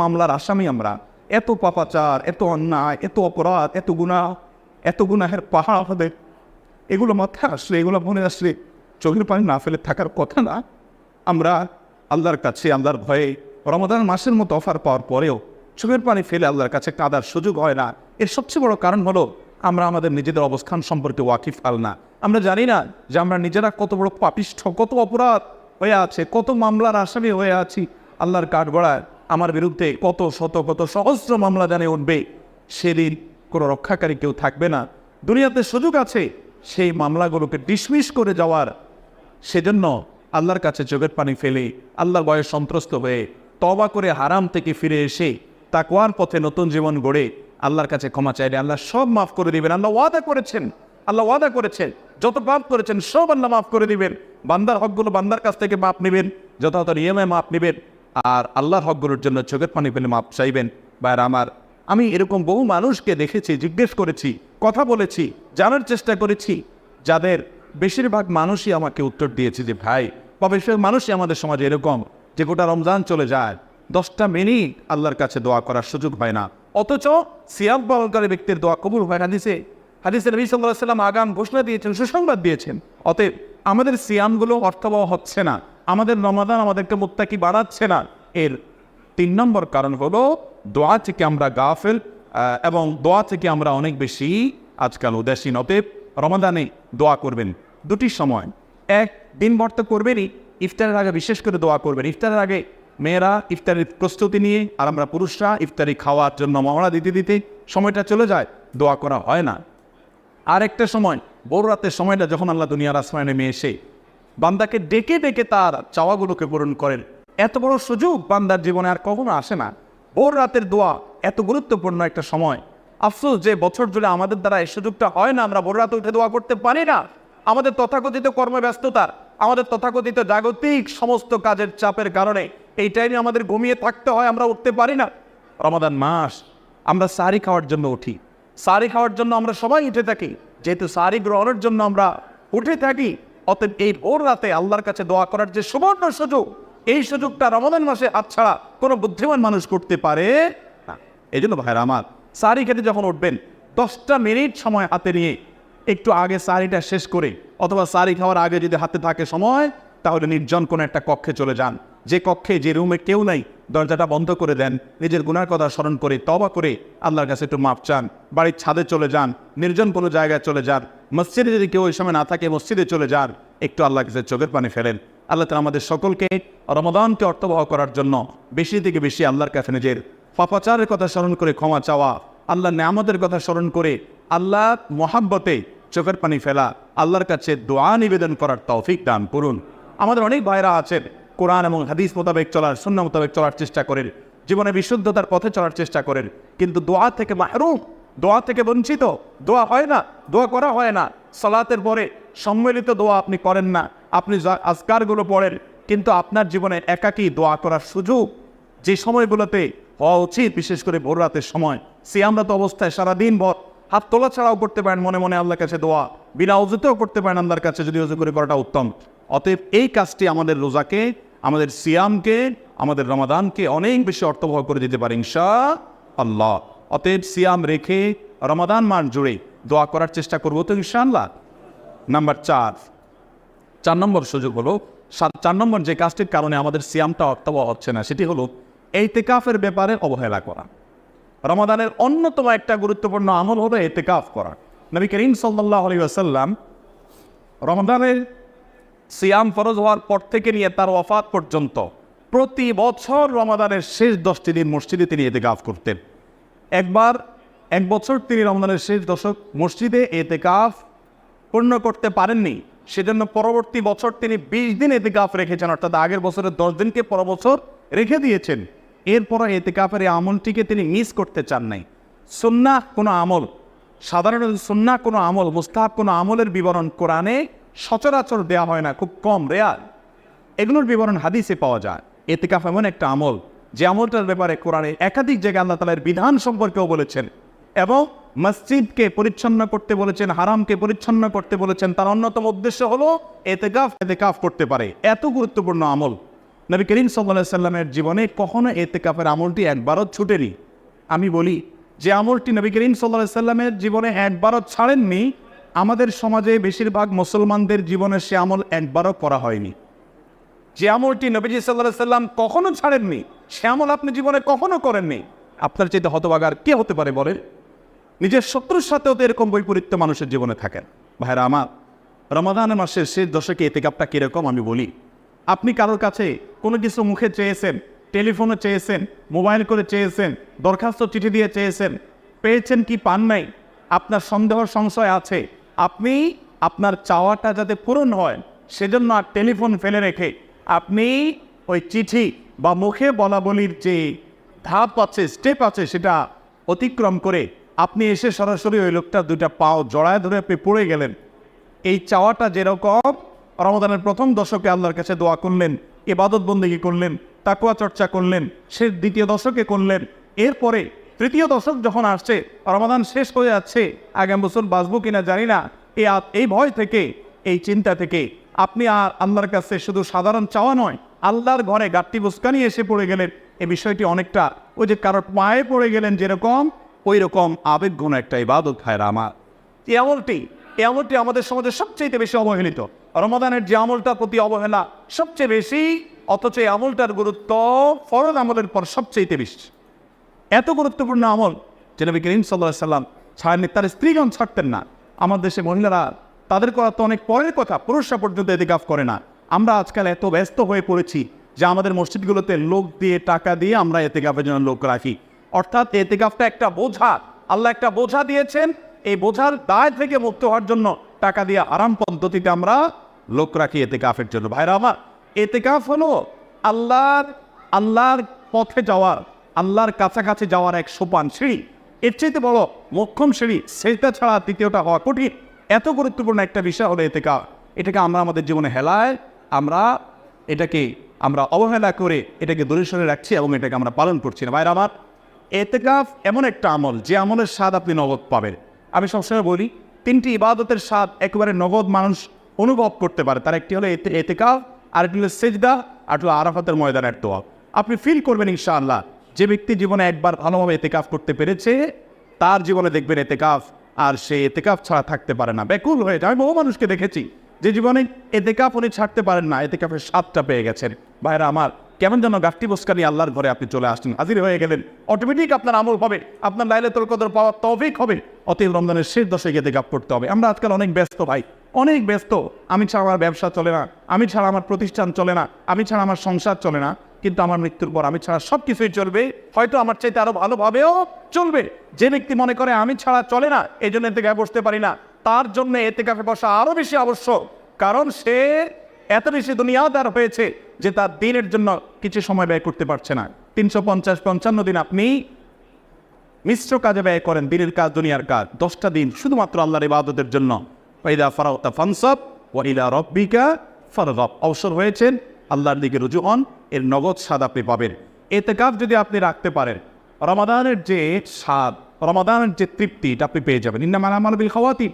মামলার আসামি আমরা। এত পাপাচার, এত অন্যায়, এত অপরাধ, এত গুণা এত গুনাহের পাহাড় আমাদের। এগুলো মাথায় আসলে, এগুলো মনে আসলে চোখের পানি না ফেলে থাকার কথা না। আমরা আল্লাহর কাছে, আল্লাহর ভয়ে রমাদান মাসের মতো অফার পাওয়ার পরেও চোখের পানি ফেলে আল্লাহর কাছে কাদার সুযোগ হয় না। এর সবচেয়ে বড় কারণ হলো আমরা আমাদের নিজেদের অবস্থান সম্পর্কে ওয়াকিফ আল না। আমরা জানি না যে আমরা নিজেরা কত বড় পাপিষ্ঠ, কত অপরাধ হয়ে আছে, কত মামলার আসামি হয়ে আছি আল্লাহর কাঠগড়ায়। আমার বিরুদ্ধে কত শত, কত সহস্র মামলা জানে উঠবে, সেদিন কোনো রক্ষাকারী কেউ থাকবে না। দুনিয়াতে সুযোগ আছে, সেই মামলাগুলোকে ডিসমিস করে যাওয়ার। সেজন্য আল্লাহর কাছে চোখের পানি ফেলে, আল্লাহর বয়স সন্ত্রস্ত হয়ে তবা করে হারাম থেকে ফিরে এসে, তাকওয়ার পথে নতুন জীবন গড়ে, আল্লাহর কাছে ক্ষমা চাইলে আল্লাহ সব মাফ করে দিবেন। আল্লাহ ওয়াদা করেছেন, আল্লাহ ওয়াদা করেছেন, যত পাপ করেছেন সব আল্লাহ মাফ করে দিবেন। বান্দার হকগুলো বান্দার কাছ থেকে মাপ নেবেন, যথাযথ নিয়মে মাপ নেবেন। আর আল্লাহর হকগুলোর জন্য চোখের পানি পেলে মাপ চাইবেন। বাইর আমার, আমি এরকম বহু মানুষকে দেখেছি, জিজ্ঞেস করেছি, কথা বলেছি, জানার চেষ্টা করেছি। যাদের বেশিরভাগ মানুষই আমাকে উত্তর দিয়েছে যে, ভাই বা বেশিরভাগ মানুষই আমাদের সমাজে এরকম যে, গোটা রমজান চলে যায়। দশটা মিনিট আল্লাহর কাছে দোয়া করার সুযোগ হয় না। অথচ সিয়াম পালনকারী ব্যক্তির দোয়া কবুল হয় হাদিসে। হাদিসে নবী সাল্লাহ সাল্লাম আগাম ঘোষণা দিয়েছেন, সুসংবাদ দিয়েছেন। অতএব আমাদের সিয়ামগুলো অর্থবহ হচ্ছে না। আমাদের রমাদান আমাদেরকে মুত্তাকি বাড়াচ্ছে না। এর তিন নম্বর কারণ হলো, দোয়া থেকে আমরা গাফেল এবং দোয়া থেকে আমরা অনেক বেশি আজকাল উদাসীন। অতএব রমাদানে দোয়া করবেন। দুটি সময়। এক দিনভর তো করবেনই। ইফতারের আগে বিশেষ করে দোয়া করবেন। ইফতারের আগে মেয়েরা ইফতারের প্রস্তুতি নিয়ে আর আমরা পুরুষরা ইফতারি খাওয়ার জন্য মহড়া দিতে দিতে সময়টা চলে যায়, দোয়া করা হয় না। আর একটা সময় বড় রাতের সময়টা যখন আল্লাহ দুনিয়ার আসমানে নেমে এসে বান্দাকে ডেকে ডেকে তার চাওয়াগুলোকে পূরণ করেন। এত বড় সুযোগ বান্দার জীবনে আর কখনো আসে না। ভোর রাতের দোয়া এত গুরুত্বপূর্ণ একটা সময়। আফসোস যে বছর জুড়ে আমাদের দ্বারা এই সুযোগটা হয় না, আমরা ভোর রাতে উঠে দোয়া করতে পারি না। আমাদের তথাকথিত কর্মব্যস্ততার আমাদের তথাকথিত জাগতিক সমস্ত কাজের চাপের কারণে এই টাইমে আমাদের ঘুমিয়ে থাকতে হয়, আমরা উঠতে পারি না। রমাদান মাস, আমরা সারি খাওয়ার জন্য উঠি। সারি খাওয়ার জন্য আমরা সবাই উঠে থাকি। যেহেতু সারি গ্রহণের জন্য আমরা উঠে থাকি অতএব এই ভোর রাতে আল্লাহর কাছে দোয়া করার যে সুবর্ণ সুযোগ, এই সুযোগটা রমাদান মাসে হাতছাড়া কোনো বুদ্ধিমান মানুষ করতে পারে না। এই জন্য ভাইরা আমার, সারি খেতে যখন উঠবেন, দশটা মিনিট সময় হাতে নিয়ে একটু আগে সারিটা শেষ করে, অথবা সারি খাওয়ার আগে যদি হাতে থাকে সময়, তাহলে নির্জন কোনো একটা কক্ষে চলে যান। যে কক্ষে, যে রুমে কেউ নাই, দরজাটা বন্ধ করে দেন, নিজের গুনার কথা স্মরণ করে তবা করে আল্লাহর কাছে একটু মাপ চান, বাড়ির ছাদে চলে যান, নির্জন কোনো জায়গায় চলে যান মসজিদে যদি কেউ ওই সময় না থাকে, মসজিদে চলে যান, একটু আল্লাহর কাছে চোখের পানি ফেলেন। আল্লাহ তালা আমাদের সকলকে রমাদানকে অর্থবহ করার জন্য বেশি থেকে বেশি আল্লাহর কাছে নিজের পাপাচারের কথা স্মরণ করে ক্ষমা চাওয়া আল্লাহ নেয়ামতের কথা স্মরণ করে আল্লাহ মহাব্বতে চোখের পানি ফেলা, আল্লাহর কাছে দোয়া নিবেদন করার তৌফিক দান করুন। আমাদের অনেক ভাইরা আছেন, কোরআন এবং হাদিস মোতাবেক চলার শূন্য মোতাবেক চলার চেষ্টা করেন, জীবনে বিশুদ্ধতার পথে চলার চেষ্টা করেন, কিন্তু দোয়া থেকে মাহরুম দোয়া থেকে বঞ্চিত। দোয়া হয় না, দোয়া করা হয় না। সলাতের পরে সম্মিলিত দোয়া আপনি করেন না। আপনি আজকারগুলো পড়েন, কিন্তু আপনার জীবনে একাকী দোয়া করার সুযোগ যে সময়গুলোতে হওয়া উচিত, বিশেষ করে ভোর রাতের সময়। সিয়ামরত অবস্থায় সারাদিন ভর হাত তোলা ছাড়াও করতে পারেন মনে মনে আল্লাহর কাছে দোয়া। বিনা অজুতেও করতে পারেন আল্লাহর কাছে যদি অজু করে করাটা উত্তম। অতএব এই কাজটি আমাদের রোজাকে, আমাদের সিয়ামকে, আমাদের রমাদানকে অনেক বেশি অর্থবহ করে দিতে পারে ইনশা আল্লাহ অতএব সিয়াম রেখে রমাদান মাস জুড়ে দোয়া করার চেষ্টা করব তো ইনশাআল্লাহ নাম্বার চার চার নম্বর সুযোগ হলো চার নম্বর যে কাজটির কারণে আমাদের সিয়ামটা অর্থবহ হচ্ছে না সেটি হলো এই তেকাফের ব্যাপারে অবহেলা করা রমাদানের অন্যতম একটা গুরুত্বপূর্ণ আমল হলো এতেকাফ করা নবী করিম সাল্লাহ আলী আসাল্লাম রমাদানের সিয়াম ফরজ হওয়ার পর থেকে নিয়ে তার ওয়াফাত পর্যন্ত প্রতি বছর রমাদানের শেষ দশটি দিন মসজিদে তিনি এতেকাফ করতেন একবার এক বছর তিনি রমজানের শেষ দশক মসজিদে এতেকাফ পূর্ণ করতে পারেননি। সেজন্য পরবর্তী বছর তিনি বিশ দিন এতেকাফ রেখেছেন, অর্থাৎ আগের বছরের দশ দিনকে পর বছর রেখে দিয়েছেন। এরপর এতে কাফের এই আমলটিকে তিনি মিস করতে চান নাই। সুন্নাহ কোনো আমল, সাধারণত সুন্নাহ কোনো আমল, মুস্তাহাব কোনো আমলের বিবরণ কোরআনে সচরাচর দেওয়া হয় না, খুব কম, রেয়ার। এগুলোর বিবরণ হাদিসে পাওয়া যায়। এতেকাফ এমন একটা আমল যে আমলটার ব্যাপারে কোরআনে একাধিক জায়গায় আল্লাহ তালার বিধান সম্পর্কেও বলেছেন এবং মসজিদকে পরিচ্ছন্ন করতে বলেছেন, হারামকে পরিচ্ছন্ন করতে বলেছেন, তার অন্যতম উদ্দেশ্য হলো এতেকাফ এতেকাফ করতে পারে। এত গুরুত্বপূর্ণ আমল। নবী করিম সাল্লাহ সাল্লামের জীবনে কখনো এতেকাফের আমলটি একবারও ছুটেনি। আমি বলি, যে আমলটি নবী করিম সাল্লাহ সাল্লামের জীবনে একবারও ছাড়েননি, আমাদের সমাজে বেশিরভাগ মুসলমানদের জীবনে সে আমল একবারও করা হয়নি। যে আমলটি নবীজি সাল্লাহ সাল্লাম কখনো ছাড়েননি। সে আমল আপনি জীবনে কখনো করেননি। আপনার চাইতে হতবাগার কে হতে পারে বলেন? নিজের শত্রুর সাথেও তো এরকম বৈপরীত্য মানুষের জীবনে থাকেন ভাইরা আমার রমাদান মাসের শেষ দশকে এতে কাপটা কীরকম আমি বলি। আপনি কারোর কাছে কোনো কিছু মুখে চেয়েছেন, টেলিফোনে চেয়েছেন, মোবাইল করে চেয়েছেন, দরখাস্ত চিঠি দিয়ে চেয়েছেন, পেয়েছেন কি পান নাই? আপনার সন্দেহ, সংশয় আছে। আপনি আপনার চাওয়াটা যাতে পূরণ হয়, সেজন্য আর টেলিফোন ফেলে রেখে আপনি ওই চিঠি বা মুখে বলা বলির যে ধাপ আছে স্টেপ আছে, সেটা অতিক্রম করে আপনি এসে সরাসরি ওই লোকটা দুইটা পাও জড়ায় ধরে আপনি পড়ে গেলেন। এই চাওয়াটা যেরকম রমদানের প্রথম দশকে আল্লাহর কাছে দোয়া করলেন এবাদত বন্দেগী করলেন তাকুয়া চর্চা করলেন, সে দ্বিতীয় দশকে করলেন, এরপরে তৃতীয় দশক যখন আসছে রমাদান শেষ হয়ে যাচ্ছে, আগামী বছর বাঁচবো কিনা জানি না এই ভয় থেকে, এই চিন্তা থেকে আপনি আর আল্লাহর কাছে শুধু সাধারণ চাওয়া নয়, আল্লাহর ঘরে গাট্টি বুস্কানি এসে পড়ে গেলেন। এ বিষয়টি অনেকটা ওই যে কারোর পায়ে পড়ে গেলেন যেরকম ওই রকম আবেগঘন একটা ইবাদত খায় আমার এই আমলটি এই আমলটি আমাদের সমাজে সবচেয়ে বেশি অবহেলিত। রমাদানের যে আমলটার প্রতি অবহেলা সবচেয়ে বেশি, অথচ এই আমলটার গুরুত্ব ফরজ আমলের পর সবচেয়ে বেশি। এত গুরুত্বপূর্ণ আমল যে নবী করিম সাল্লাহ সাল্লাম ছাড়েননি, তার স্ত্রীগণ ছাড়তেন না। আমার দেশে মহিলারা তাদের করা তো অনেক পরের কথা, পুরুষরা পর্যন্ত এদিকাফ করে না। আমরা আজকাল এত ব্যস্ত হয়ে পড়েছি যে আমাদের মসজিদগুলোতে লোক দিয়ে, টাকা দিয়ে আমরা এতে এতেকাফের জন্য লোক রাখি। অর্থাৎ এতেকাফটা একটা বোঝা। আল্লাহ একটা বোঝা দিয়েছেন, এই বোঝার দায় থেকে মুক্ত হওয়ার জন্য টাকা দিয়ে আরাম পদ্ধতিতে আমরা লোক রাখি এতে এতেকাফের জন্য। ভাইরা আমার, এতেকাফ হলো আল্লাহর আল্লাহর পথে যাওয়ার আল্লাহর কাছাকাছি যাওয়ার এক সোপান সিঁড়ি। এর চাইতে বড় মক্ষম সিঁড়ি, সেটা ছাড়া দ্বিতীয়টা হওয়া কঠিন। এত গুরুত্বপূর্ণ একটা বিষয় হলো এতেকা, এটাকে আমরা আমাদের জীবনে হেলায়, আমরা এটাকে, আমরা অবহেলা করে এটাকে দূরে রাখছি এবং এটাকে আমরা পালন করছি না। ভাইরা আমার, এতেকাফ এমন একটা আমল, যে আমলের স্বাদ আপনি নগদ পাবেন। আমি সবসময় বলি, তিনটি ইবাদতের স্বাদ একেবারে নগদ মানুষ অনুভব করতে পারে। তার একটি হলো এতে, এতেকাফ আরেকটি হলো সেজদা, আর হলো আরাফাতের ময়দানের দোয়া। আপনি ফিল করবেন ইনশাআল্লাহ, যে ব্যক্তি জীবনে একবার ভালোভাবে এতেকাফ করতে পেরেছে, তার জীবনে দেখবেন এতেকাফ আর সে এতেকাফ ছাড়া থাকতে পারে না। ব্যাকুল হয়ে যায়। আমি বহু মানুষকে দেখেছি যে জীবনে এতেকাফ উনি ছাড়তে পারেন না। এতেকাফের স্বাদটা পেয়ে গেছেন। ভাইরা আমার, কেমন যেন গাছটি বসকানি আল্লাহর ঘরে আপনি চলে আসছেন। হাজির হয়ে গেলেন। অটোমেটিক আপনার আমল হবে। আপনার লাইলাতুল কদর পাওয়ার তৌফিক হবে। অতএব রমজানের শেষ দশকে এতেকাফ করতে হবে। আমরা আজকাল অনেক ব্যস্ত ভাই। অনেক ব্যস্ত। আমি ছাড়া আমার ব্যবসা চলে না। আমি ছাড়া আমার প্রতিষ্ঠান চলে না। আমি ছাড়া আমার সংসার চলে না। কিন্তু আমার মৃত্যুর পর আমি ছাড়া সব কিছুই চলবে। হয়তো আমার চাইতে আরও ভালোভাবেও চলবে। যে ব্যক্তি মনে করে আমি ছাড়া চলে না, এই জন্য এতে গায়ে বসতে পারি না। তার জন্য এতে কাফে বসা আরও বেশি আবশ্যক। কারণ সে এত বেশি দুনিয়াদার হয়েছে যে তার দিনের জন্য কিছু সময় ব্যয় করতে পারছে না। তিনশো পঞ্চাশ পঞ্চান্ন দিন আপনি মিশ্র কাজে ব্যয় করেন, দিনের কাজ, দুনিয়ার কাজ। দশটা দিন শুধুমাত্র আল্লাহর ইবাদতের জন্য। ওয়াইদা ফারাউতা ফানসব ওয়াইলা রব্বিকা ফারগব। অবসর হয়েছেন। আল্লাহর দিকে রুজু হন, এর নগদ স্বাদ আপনি পাবেন। এতে এতেকাফ যদি আপনি রাখতে পারেন, রমাদানের যে স্বাদ, রমাদানের যে তৃপ্তি, এটা আপনি পেয়ে যাবেন। ইন্না মানা মালবিল খাওয়াতি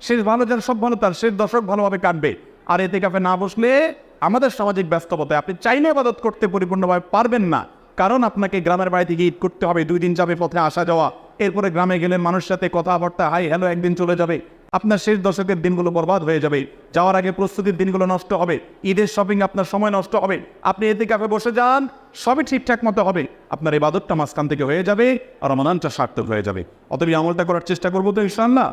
শেষ ভালো যার সব ভালো, তার শেষ দশক ভালোভাবে কাটবে। আর এতে কাফে না বসলে আমাদের সামাজিক ব্যস্ততায় আপনি চাইলে ইবাদত করতে পরিপূর্ণভাবে পারবেন না। কারণ আপনাকে গ্রামের বাড়ি থেকে ঈদ করতে হবে, দুই দিন যাবে পথে আসা যাওয়া। এরপরে গ্রামে গেলে মানুষের সাথে কথাবার্তা, হাই হ্যালো একদিন চলে যাবে। আপনার শেষ দশকের দিনগুলো বরবাদ হয়ে যাবে। যাওয়ার আগে প্রস্তুতির দিনগুলো নষ্ট হবে। ঈদের শপিং আপনার সময় নষ্ট হবে। আপনি এতে কাফে বসে যান, সবই ঠিকঠাক মতো হবে। আপনার এই বাদরটা মাঝখান থেকে হয়ে যাবে আর রমাদানটা সার্থক হয়ে যাবে। অতবি আমলটা করার চেষ্টা করব তো ইনশাআল্লাহ।